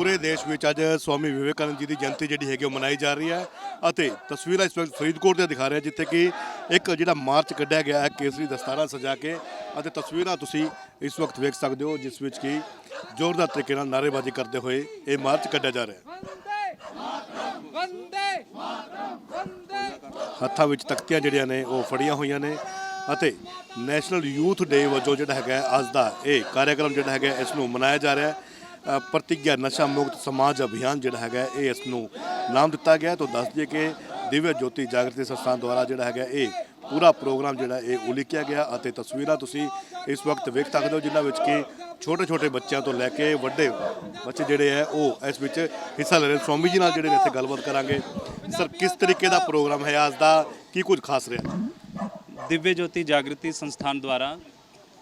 ਪੂਰੇ ਦੇਸ਼ ਵਿੱਚ ਅੱਜ ਸਵਾਮੀ ਵਿਵੇਕਾਨੰਦ ਜੀ ਦੀ ਜਯੰਤੀ ਜਿਹੜੀ ਹੈਗੀ ਉਹ ਮਨਾਈ ਜਾ ਰਹੀ ਹੈ ਅਤੇ ਤਸਵੀਰਾਂ ਇਸ ਵਕਤ ਫਰੀਦਕੋਟ ਦੇ ਦਿਖਾ ਰਿਹਾ ਜਿੱਥੇ ਕਿ ਇੱਕ ਜਿਹੜਾ ਮਾਰਚ ਕੱਢਿਆ ਗਿਆ ਹੈ ਕੇਸਰੀ ਦਸਤਾਰਾ ਸਜਾ ਕੇ ਅਤੇ ਤਸਵੀਰਾਂ ਤੁਸੀਂ ਇਸ ਵਕਤ ਵੇਖ ਸਕਦੇ ਹੋ ਜਿਸ ਵਿੱਚ ਕਿ ਜ਼ੋਰਦਾਰ ਤਰੀਕੇ ਨਾਲ ਨਾਅਰੇਬਾਜ਼ੀ ਕਰਦੇ ਹੋਏ ਇਹ ਮਾਰਚ ਕੱਢਿਆ ਜਾ ਰਿਹਾ ਹੈ। ਹੱਥਾਂ ਵਿੱਚ ਤਖਤੀਆਂ ਜਿਹੜੀਆਂ ਨੇ ਉਹ ਫੜੀਆਂ ਹੋਈਆਂ ਨੇ ਅਤੇ ਨੈਸ਼ਨਲ ਯੂਥ ਡੇ ਵਜੋਂ ਜਿਹੜਾ ਹੈਗਾ ਅੱਜ ਦਾ ਇਹ ਕਾਰਜਕ੍ਰਮ ਜਿਹੜਾ ਹੈਗਾ ਇਸ ਨੂੰ ਮਨਾਇਆ ਜਾ ਰਿਹਾ ਹੈ। ਪ੍ਰਤੀਗਿਆ ਨਸ਼ਾ ਮੁਕਤ ਸਮਾਜ ਅਭਿਆਨ ਜਿਹੜਾ ਹੈਗਾ ਹੈ, ਇਹ ਇਸ ਨੂੰ ਨਾਮ ਦਿੱਤਾ ਗਿਆ ਹੈ। ਤਾਂ ਦੱਸ ਦਈਏ ਕਿ ਦਿਵਯ ਜੋਤੀ ਜਾਗਰਤੀ ਸੰਸਥਾਨ ਦੁਆਰਾ ਜਿਹੜਾ ਹੈਗਾ ਇਹ ਪੂਰਾ ਪ੍ਰੋਗਰਾਮ ਜਿਹੜਾ ਇਹ ਉਲੀਕਿਆ ਗਿਆ ਅਤੇ ਤਸਵੀਰਾਂ ਤੁਸੀਂ ਇਸ ਵਕਤ ਵੇਖ ਸਕਦੇ ਹੋ ਜਿਨ੍ਹਾਂ ਵਿੱਚ ਕਿ ਛੋਟੇ ਛੋਟੇ ਬੱਚਿਆਂ ਤੋਂ ਲੈ ਕੇ ਵੱਡੇ ਬੱਚੇ ਜਿਹੜੇ ਹੈ ਉਹ ਇਸ ਵਿੱਚ ਹਿੱਸਾ ਲੈ ਰਹੇ ਨੇ। ਸਵਾਮੀ ਜੀ ਨਾਲ ਜਿਹੜੇ ਨੇ ਇੱਥੇ ਗੱਲਬਾਤ ਕਰਾਂਗੇ ਸਰ ਕਿਸ ਤਰੀਕੇ ਦਾ ਪ੍ਰੋਗਰਾਮ ਹੈ ਅੱਜ ਦਾ ਕੀ ਕੁਝ ਖਾਸ ਰਿਹਾ दिव्य ज्योति जागृति संस्थान द्वारा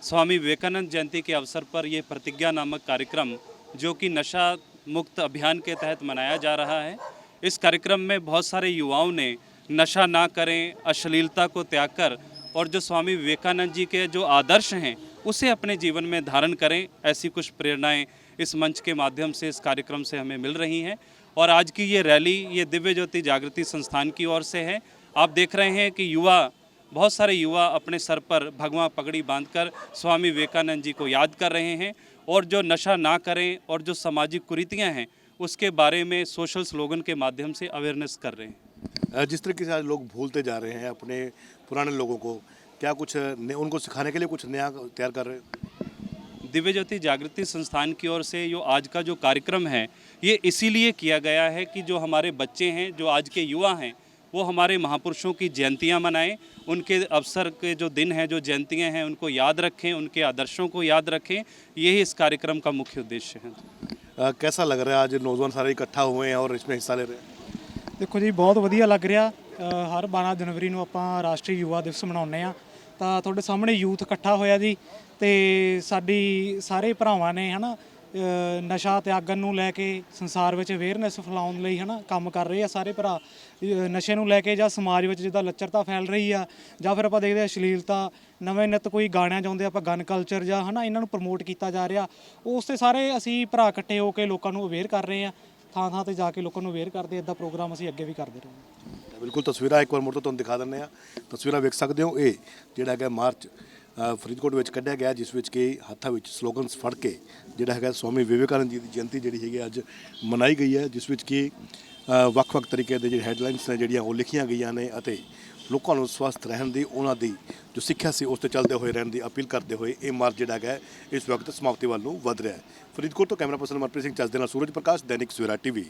स्वामी विवेकानंद जयंती के अवसर पर ये प्रतिज्ञा नामक कार्यक्रम जो कि नशा मुक्त अभियान के तहत मनाया जा रहा है। इस कार्यक्रम में बहुत सारे युवाओं ने नशा ना करें, अश्लीलता को त्याग कर और जो स्वामी विवेकानंद जी के जो आदर्श हैं, उसे अपने जीवन में धारण करें, ऐसी कुछ प्रेरणाएँ इस मंच के माध्यम से, इस कार्यक्रम से हमें मिल रही हैं। और आज की ये रैली, ये दिव्य ज्योति जागृति संस्थान की ओर से है। आप देख रहे हैं कि युवा बहुत सारे युवा अपने सर पर भगवा पगड़ी बांधकर स्वामी विवेकानंद जी को याद कर रहे हैं और जो नशा ना करें और जो सामाजिक कुरीतियाँ हैं उसके बारे में सोशल स्लोगन के माध्यम से अवेयरनेस कर रहे हैं। जिस तरीके से आज लोग भूलते जा रहे हैं अपने पुराने लोगों को क्या कुछ उनको सिखाने के लिए कुछ नया तैयार कर रहे हैं? दिव्य ज्योति जागृति संस्थान की ओर से जो आज का जो कार्यक्रम है ये इसीलिए किया गया है कि जो हमारे बच्चे हैं जो आज के युवा हैं वो हमारे महापुरुषों की जयंतियां मनाएं उनके अवसर के जो दिन हैं जो जयंतियां हैं उनको याद रखें उनके आदर्शों को याद रखें यही इस कार्यक्रम का मुख्य उद्देश्य है अ, कैसा लग रहा है आज नौजवान सारे इकट्ठा हुए हैं और इसमें हिस्सा ले रहे हैं ਦੇਖੋ ਜੀ ਬਹੁਤ ਵਧੀਆ ਲੱਗ ਰਿਹਾ ਅ, ਹਰ 12 ਜਨਵਰੀ ਨੂੰ ਆਪਾਂ ਰਾਸ਼ਟਰੀ ਯੁਵਾ ਦਿਵਸ ਮਨਾਉਂਦੇ ਆ ਤਾਂ ਤੁਹਾਡੇ ਸਾਹਮਣੇ ਯੂਥ ਇਕੱਠਾ ਹੋਇਆ ਜੀ ਤੇ ਸਾਡੀ ਸਾਰੇ ਭਰਾਵਾਂ ਨੇ ਹਨਾ ਅ, ਨਸ਼ਾ ਤਿਆਗਣ ਨੂੰ ਲੈ ਕੇ ਸੰਸਾਰ ਵਿੱਚ ਅਵੇਅਰਨੈਸ ਫੈਲਾਉਣ ਲਈ ਹਨਾ, ਕੰਮ ਕਰ ਰਹੇ ਆ ਸਾਰੇ ਭਰਾ। ਨਸ਼ੇ ਨੂੰ ਲੈ ਕੇ ਜਾਂ ਸਮਾਜ ਵਿੱਚ ਜਿੱਦਾਂ ਲੱਚਰਤਾ ਫੈਲ ਰਹੀ ਆ, ਜਾਂ ਫਿਰ ਆਪਾਂ ਦੇਖਦੇ ਆ ਅਸ਼ਲੀਲਤਾ, ਨਵੇਂ ਨਿਤ ਕੋਈ ਗਾਣਿਆਂ ਚਾਹੁੰਦੇ ਆਪਾਂ ਗਨ ਕਲਚਰ ਜਾਂ ਹਨਾ, ਇਹਨਾਂ ਨੂੰ ਪ੍ਰਮੋਟ ਕੀਤਾ ਜਾ ਰਿਹਾ। ਉਸ ਤੇ ਸਾਰੇ ਅਸੀਂ ਭਰਾ ਇਕੱਠੇ ਹੋ ਕੇ ਲੋਕਾਂ ਨੂੰ ਅਵੇਅਰ ਕਰ ਰਹੇ ਆ ਥਾਂ ਥਾਂ ਤੇ ਜਾ ਕੇ ਲੋਕਾਂ ਨੂੰ ਅਵੇਅਰ ਕਰਦੇ ਇਦਾਂ ਪ੍ਰੋਗਰਾਮ ਅਸੀਂ ਅੱਗੇ ਵੀ ਕਰਦੇ ਰਹਾਂਗੇ ਬਿਲਕੁਲ, ਤਸਵੀਰਾਂ ਇੱਕ ਵਾਰ ਮੁੜ ਤੋਂ ਤੁਹਾਨੂੰ ਦਿਖਾ ਦਿੰਦੇ ਆ ਤਸਵੀਰਾਂ ਵੇਖ ਸਕਦੇ ਹੋ, ਇਹ ਜਿਹੜਾ ਹੈਗਾ ਮਾਰਚ ਫਰੀਦਕੋਟ ਵਿੱਚ ਕੱਢਿਆ ਗਿਆ ਜਿਸ ਵਿੱਚ ਕਿ ਹੱਥਾਂ ਵਿੱਚ ਸਲੋਗਨਸ ਫੜ ਕੇ ਜਿਹੜਾ ਹੈਗਾ ਸਵਾਮੀ ਵਿਵੇਕਾਨੰਦ ਜੀ ਦੀ ਜਯੰਤੀ ਜਿਹੜੀ ਹੈਗੀ ਅੱਜ ਮਨਾਈ ਗਈ ਹੈ ਜਿਸ ਵਿੱਚ ਕਿ ਵੱਖ-ਵੱਖ ਤਰੀਕੇ ਦੇ ਜਿਹੜੇ ਹੈਡਲਾਈਨਸ ਨੇ ਜਿਹੜੀਆਂ ਉਹ ਲਿਖੀਆਂ ਗਈਆਂ ਨੇ ਅਤੇ ਲੋਕਾਂ ਨੂੰ ਸਵਸਥ ਰਹਿਣ ਦੀ ਉਹਨਾਂ ਦੀ ਜੋ ਸਿੱਖਿਆ ਸੀ ਉਸ ਤੇ ਚੱਲਦੇ ਹੋਏ ਰਹਿਣ ਦੀ ਅਪੀਲ ਕਰਦੇ ਹੋਏ ਇਹ ਮਾਰਚ ਜਿਹੜਾ ਹੈਗਾ ਹੈ, ਇਸ ਵਕਤ ਸਮਾਪਤੀ ਵੱਲ ਨੂੰ ਵਧ ਰਿਹਾ ਹੈ। ਫਰੀਦਕੋਟ ਤੋਂ ਕੈਮਰਾ ਪਰਸਨ ਮਨਪ੍ਰੀਤ ਸਿੰਘ ਚੱਜ ਦੇ ਨਾਲ ਸੂਰਜ ਪ੍ਰਕਾਸ਼ ਦੈਨਿਕ ਸਵੇਰਾ ਟੀਵੀ।